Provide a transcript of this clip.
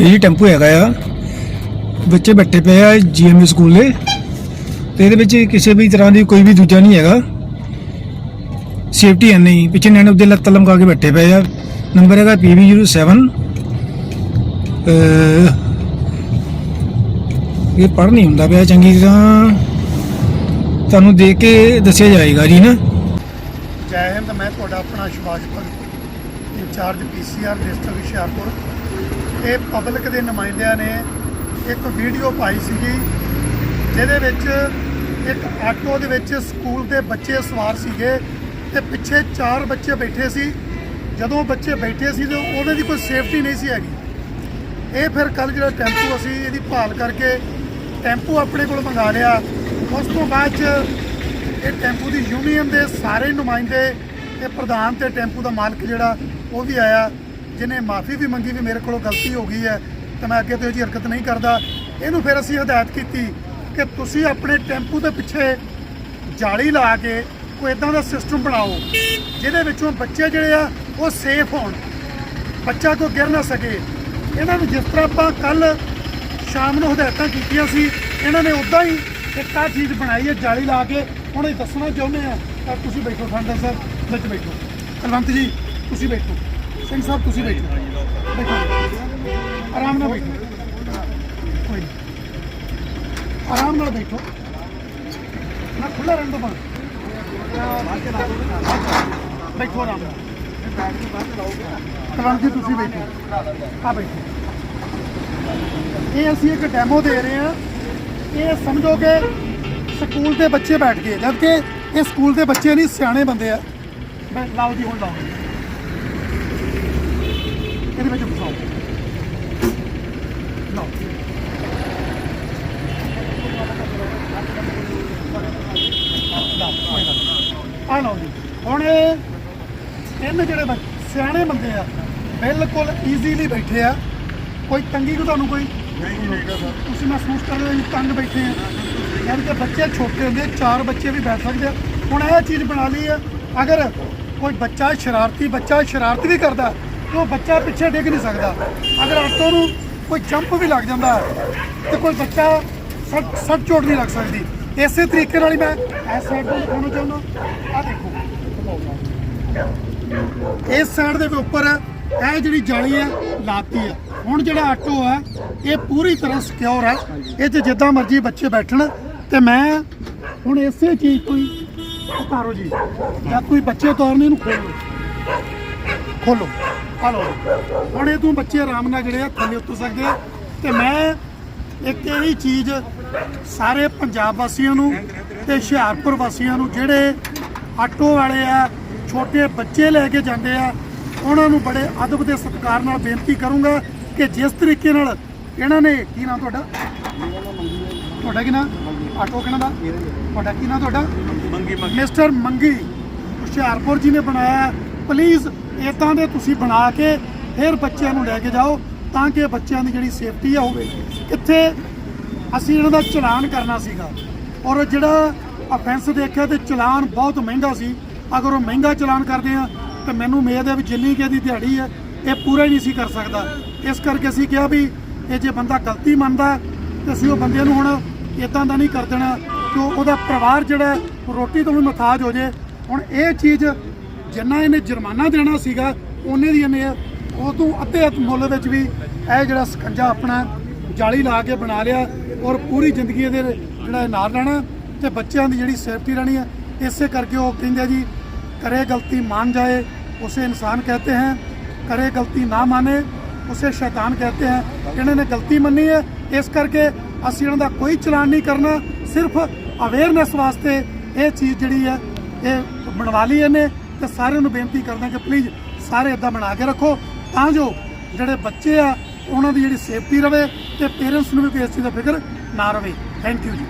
ਇਹ ਜੀ ਟੈਂਪੂ ਹੈਗਾ ਆ ਬੱਚੇ ਬੈਠੇ ਪਏ ਆ ਜੀਐਮਯੂ ਸਕੂਲ ਦੇ, ਤੇ ਇਹਦੇ ਵਿੱਚ ਕਿਸੇ ਵੀ ਤਰ੍ਹਾਂ ਦੀ ਕੋਈ ਵੀ ਦੂਜਾ ਨਹੀਂ ਹੈਗਾ। ਸੇਫਟੀ ਹੈ ਨਹੀਂ, ਪਿੱਛੇ ਨਿਆਣੇ ਉੱਤੇ ਲੱਤ ਲਮਕਾ ਕੇ ਬੈਠੇ ਪਏ ਆ। ਨੰਬਰ ਹੈਗਾ PV07 ਅਹ, ਇਹ ਪੜ੍ਹ ਨਹੀਂ ਹੁੰਦਾ ਪਿਆ, ਚੰਗੀ ਤਰ੍ਹਾਂ ਤੁਹਾਨੂੰ ਦੇਖ ਕੇ ਦੱਸਿਆ ਜਾਏਗਾ ਜੀ ਨਾ। ਜੈ ਹਿੰਦ, ਮੈਂ ਤੁਹਾਡਾ ਆਪਣਾ Shivaj Bhagat, incharge PCR district Hoshiarpur. ਇਹ ਪਬਲਿਕ ਦੇ ਨੁਮਾਇੰਦਿਆਂ ਨੇ ਇੱਕ ਵੀਡੀਓ ਪਾਈ ਸੀਗੀ, ਜਿਹਦੇ ਵਿੱਚ ਇੱਕ ਆਟੋ ਦੇ ਵਿੱਚ ਸਕੂਲ ਦੇ ਬੱਚੇ ਸਵਾਰ ਸੀਗੇ ਤੇ ਪਿੱਛੇ ਚਾਰ ਬੱਚੇ ਬੈਠੇ ਸੀ। ਜਦੋਂ ਬੱਚੇ ਬੈਠੇ ਸੀ ਤੇ ਉਹਨਾਂ ਦੀ ਕੋਈ ਸੇਫਟੀ ਨਹੀਂ ਸੀ ਹੈਗੀ। ਇਹ ਫਿਰ ਕੱਲ ਜਿਹੜਾ ਟੈਂਪੂ ਅਸੀਂ ਇਹਦੀ ਭਾਲ ਕਰਕੇ ਟੈਂਪੂ ਆਪਣੇ ਕੋਲ ਮੰਗਾ ਲਿਆ। ਉਸ ਤੋਂ ਬਾਅਦ ਚ ਇਹ ਟੈਂਪੂ ਦੀ ਯੂਨੀਅਨ ਦੇ ਸਾਰੇ ਨੁਮਾਇੰਦੇ ਤੇ ਪ੍ਰਧਾਨ ਤੇ ਟੈਂਪੂ ਦਾ ਮਾਲਕ ਜਿਹੜਾ, ਉਹ ਵੀ ਆਇਆ। ਜਿਹਨੇ ਮਾਫੀ ਵੀ ਮੰਗੀ ਵੀ ਮੇਰੇ ਕੋਲੋਂ ਗਲਤੀ ਹੋ ਗਈ ਹੈ, ਤੇ ਮੈਂ ਅੱਗੇ ਤੋਂ ਇਹ ਜਿਹੀ ਹਰਕਤ ਨਹੀਂ ਕਰਦਾ। ਇਹਨੂੰ ਫਿਰ ਅਸੀਂ ਹਦਾਇਤ ਕੀਤੀ ਕਿ ਤੁਸੀਂ ਆਪਣੇ ਟੈਂਪੂ ਦੇ ਪਿੱਛੇ ਜਾਲੀ ਲਾ ਕੇ ਕੋਈ ਇਦਾਂ ਦਾ ਸਿਸਟਮ ਬਣਾਓ, ਜਿਹਦੇ ਵਿੱਚੋਂ ਬੱਚੇ ਜਿਹੜੇ ਆ, ਉਹ ਸੇਫ ਹੋਣ। ਬੱਚਾ ਕੋਈ ਗਿਰ ਨਾ ਸਕੇ। ਇਹਨਾਂ ਨੂੰ ਜਿਸ ਤਰ੍ਹਾਂ ਆਪਾਂ ਕੱਲ ਸ਼ਾਮ ਨੂੰ ਹਦਾਇਤਾਂ ਕੀਤੀਆਂ ਸੀ, ਇਹਨਾਂ ਨੇ ਉਦਾਂ ਹੀ ਇੱਕ ਆਹ ਚੀਜ਼ ਬਣਾਈ ਹੈ, ਜਾਲੀ ਲਾ ਕੇ। ਹੁਣ ਇਹ ਦੱਸਣਾ ਚਾਹੁੰਦੇ ਆ, ਤਾਂ ਤੁਸੀਂ ਬੈਠੋ ਠੰਡਾ ਸਾਹਿਬ ਵਿੱਚ ਬੈਠੋ। ਕੁਲਵੰਤ ਜੀ, ਤੁਸੀਂ ਬੈਠੋ। ਸਿੰਘ ਸਾਹਿਬ ਤੁਸੀਂ ਬੈਠੋ। ਬੈਠੋ। ਆਰਾਮ ਨਾਲ ਬੈਠੋ। ਕੋਈ ਨੀ। ਆਰਾਮ ਨਾਲ ਬੈਠੋ। ਨਾ ਖੁੱਲਾ ਰਹਿਣ ਦੋ ਬਣ ਬੈਠੋ ਆਰਾਮ ਨਾਲ। ਕੁਲਵੰਤ ਜੀ ਤੁਸੀਂ ਬੈਠੋ। ਆ ਬੈਠੋ। ਇਹ ਅਸੀਂ ਇੱਕ ਡੈਮੋ ਦੇ ਰਹੇ ਹਾਂ। ਇਹ ਸਮਝੋ ਕਿ ਸਕੂਲ ਦੇ ਬੱਚੇ ਬੈਠ ਗਏ। ਜਦਕਿ ਇਹ ਸਕੂਲ ਦੇ ਬੱਚੇ ਨਹੀਂ, ਸਿਆਣੇ ਬੰਦੇ ਆ। ਮੈਂ ਲਾਓ ਜੀ, ਹੁਣ ਲਾਓ। ਇਹਦੇ ਵਿੱਚ ਫਸਾਓ ਲਾਓ ਨਹੀਂ। ਆਹ ਲਓ ਜੀ ਹੁਣ ਇਹ ਤਿੰਨ ਜਿਹੜੇ ਸਿਆਣੇ ਬੰਦੇ ਆ ਬਿਲਕੁਲ ਈਜ਼ੀਲੀ ਬੈਠੇ ਆ। ਕੋਈ ਤੰਗੀ ਕੋ ਤੁਹਾਨੂੰ ਕੋਈ? ਨਹੀਂ ਹੋਏਗਾ ਸਰ ਤੁਸੀਂ ਮਹਿਸੂਸ ਕਰ ਰਹੇ ਹੋ ਤੰਗ ਬੈਠੇ ਆ। ਯਾਨੀ ਕਿ ਬੱਚੇ ਛੋਟੇ ਹੁੰਦੇ ਚਾਰ ਬੱਚੇ ਵੀ ਬੈਠ ਸਕਦੇ ਆ। ਹੁਣ ਇਹ ਚੀਜ਼ ਬਣਾ ਲਈ ਆ ਅਗਰ ਕੋਈ ਬੱਚਾ ਸ਼ਰਾਰਤੀ ਬੱਚਾ ਸ਼ਰਾਰਤ ਵੀ ਕਰਦਾ ਉਹ ਬੱਚਾ ਪਿੱਛੇ ਡਿੱਗ ਨਹੀਂ ਸਕਦਾ। ਅਗਰ ਆਟੋ ਨੂੰ ਕੋਈ ਜੰਪ ਵੀ ਲੱਗ ਜਾਂਦਾ ਤੇ ਕੋਈ ਬੱਚਾ ਸੱਟ ਸੱਟ ਚੋਟ ਨਹੀਂ ਲੱਗ ਸਕਦੀ। ਇਸੇ ਤਰੀਕੇ ਨਾਲ ਹੀ ਮੈਂ ਇਸ ਸਾਈਡ ਤੋਂ ਦਿਖਾਉਣਾ ਚਾਹੁੰਦਾ। ਆ ਦੇਖੋ। ਇਸ ਸਾਈਡ ਦੇ ਉੱਪਰ ਇਹ ਜਿਹੜੀ ਜਾਲੀ ਹੈ, ਲਾਤੀ ਹੈ। ਹੁਣ ਜਿਹੜਾ ਆਟੋ ਹੈ, ਇਹ ਪੂਰੀ ਤਰ੍ਹਾਂ ਸਿਕਿਉਰ ਹੈ। ਇਹ 'ਚ ਜਿੱਦਾਂ ਮਰਜ਼ੀ ਬੱਚੇ ਬੈਠਣ। ਤੇ ਮੈਂ ਹੁਣ ਇਸੇ ਚੀਜ਼ ਤੋਂ ਹੀ ਉਤਾਰੋ ਜੀ। ਜਾਂ ਕੋਈ ਬੱਚੇ ਤੋਰਨੇ ਇਹਨੂੰ ਖੋਲੋ। ਖੋਲੋ। ਆ ਹੁਣ ਇਹ ਤੋਂ ਬੱਚੇ ਆਰਾਮ ਨਾਲ ਜਿਹੜੇ ਆ ਥੱਲੇ ਉਤਰ ਸਕਦੇ ਆ। ਤੇ ਮੈਂ ਇੱਕ ਇਹੀ ਚੀਜ਼ ਸਾਰੇ ਪੰਜਾਬ ਵਾਸੀਆਂ ਨੂੰ ਤੇ ਹੁਸ਼ਿਆਰਪੁਰ ਵਾਸੀਆਂ ਨੂੰ ਜਿਹੜੇ ਆਟੋ ਵਾਲੇ ਆ ਛੋਟੇ ਬੱਚੇ ਲੈ ਕੇ ਜਾਂਦੇ ਆ ਉਹਨਾਂ ਨੂੰ ਬੜੇ ਅਦਬ ਤੇ ਸਤਿਕਾਰ ਨਾਲ ਬੇਨਤੀ ਕਰੂੰਗਾ ਕਿ ਜਿਸ ਤਰੀਕੇ ਨਾਲ ਇਹਨਾਂ ਨੇ ਕੀ ਨਾਮ ਤੁਹਾਡਾ? ਤੁਹਾਡਾ ਕੀ ਨਾਮ? ਆਟੋ ਕਿਹਨਾਂ ਦਾ? ਤੁਹਾਡਾ ਕੀ ਨਾਮ ਤੁਹਾਡਾ? ਮੰਗੀ ਮਿਸਟਰ ਮੰਗੀ ਹੁਸ਼ਿਆਰਪੁਰ ਜੀ ਨੇ ਬਣਾਇਆ। ਪਲੀਜ਼ ਇਦਾਂ ਦੇ ਤੁਸੀਂ ਬਣਾ ਕੇ ਫਿਰ ਬੱਚਿਆਂ ਨੂੰ ਲੈ ਕੇ ਜਾਓ ਤਾਂ ਕਿ ਬੱਚਿਆਂ ਦੀ ਜਿਹੜੀ ਸੇਫਟੀ ਆ ਹੋਵੇ। ਕਿੱਥੇ ਅਸੀਂ ਇਹਨਾਂ ਦਾ ਚਲਾਨ ਕਰਨਾ ਸੀਗਾ। ਔਰ ਜਿਹੜਾ ਅਫੈਂਸ ਦੇਖਿਆ ਤੇ ਚਲਾਨ ਬਹੁਤ ਮਹਿੰਗਾ ਸੀ। ਅਗਰ ਉਹ ਮਹਿੰਗਾ ਚਲਾਨ ਕਰਦੇ ਆ, ਤੇ ਮੈਨੂੰ ਉਮੀਦ ਹੈ ਵੀ ਜਿੰਨੀ ਕਿ ਇਹਦੀ ਦਿਹਾੜੀ ਹੈ, ਇਹ ਪੂਰਾ ਹੀ ਨਹੀਂ ਸੀ ਕਰ ਸਕਦਾ। ਇਸ ਕਰਕੇ ਅਸੀਂ ਕਿਹਾ ਵੀ ਇਹ ਜੇ ਬੰਦਾ ਗਲਤੀ ਮੰਨਦਾ ਤੇ ਅਸੀਂ ਉਹ ਬੰਦੇ ਨੂੰ ਹੁਣ ਇਦਾਂ ਦਾ ਨਹੀਂ ਕਰ ਦੇਣਾ ਕਿ ਉਹਦਾ ਪਰਿਵਾਰ ਜਿਹੜਾ ਰੋਟੀ ਤੋਂ ਵੀ ਮਥਾਜ ਹੋ ਜੇ। ਹੁਣ ਇਹ ਚੀਜ਼ ਜਿੰਨਾ ਇਹਨੇ ਜੁਰਮਾਨਾ ਦੇਣਾ ਸੀਗਾ, ਉਹਨੇ ਦੀ ਇਹਨੇ ਉਹ ਤੋਂ ਅੱਧੇ ਮੁੱਲ ਵਿੱਚ ਵੀ ਇਹ ਜਿਹੜਾ ਸਕੰਜਾ ਆਪਣਾ ਜਾਲੀ ਲਾ ਕੇ ਬਣਾ ਲਿਆ ਔਰ ਪੂਰੀ ਜ਼ਿੰਦਗੀ ਇਹਦੇ ਜਿਹੜਾ ਨਾਲ ਰਹਿਣਾ ਤੇ ਬੱਚਿਆਂ ਦੀ ਜਿਹੜੀ ਸੇਫਟੀ ਰਹਿਣੀ ਹੈ, ਇਸੇ ਕਰਕੇ ਉਹ ਕਹਿੰਦੇ ਜੀ, ਕਰੇ ਗਲਤੀ ਮੰਨ ਜਾਏ, ਉਸੇ ਇਨਸਾਨ ਕਹਤੇ ਹੈ, ਕਰੇ ਗਲਤੀ ਨਾ ਮਾਨੇ, ਉਸੇ ਸ਼ੈਤਾਨ ਕਹਤੇ ਹੈ ਇਹਨਾਂ ਨੇ ਗਲਤੀ ਮੰਨੀ ਹੈ, ਇਸ ਕਰਕੇ ਅਸੀਂ ਇਹਨਾਂ ਦਾ ਕੋਈ ਚਲਾਨ ਨਹੀਂ ਕਰਨਾ, ਸਿਰਫ ਅਵੇਅਰਨੈਸ ਵਾਸਤੇ ਇਹ ਚੀਜ਼ ਜਿਹੜੀ ਹੈ, ਇਹ ਬਣਵਾ ਲਈ ਇਹਨੇ। ਤੇ ਸਾਰਿਆਂ ਨੂੰ ਬੇਨਤੀ ਕਰਦਾ ਕਿ ਪਲੀਜ਼ ਸਾਰੇ ਇਦਾਂ ਬਣਾ ਕੇ ਰੱਖੋ, ਤਾਂ ਜੋ ਜਿਹੜੇ ਬੱਚੇ ਆ, ਉਹਨਾਂ ਦੀ ਜਿਹੜੀ ਸੇਫਟੀ ਰਵੇ ਤੇ ਪੇਰੈਂਟਸ ਨੂੰ ਵੀ ਕੋਈ ਇਸ ਚੀਜ਼ ਦਾ ਫਿਕਰ ਨਾ ਰਵੇ। ਥੈਂਕ ਯੂ ਜੀ।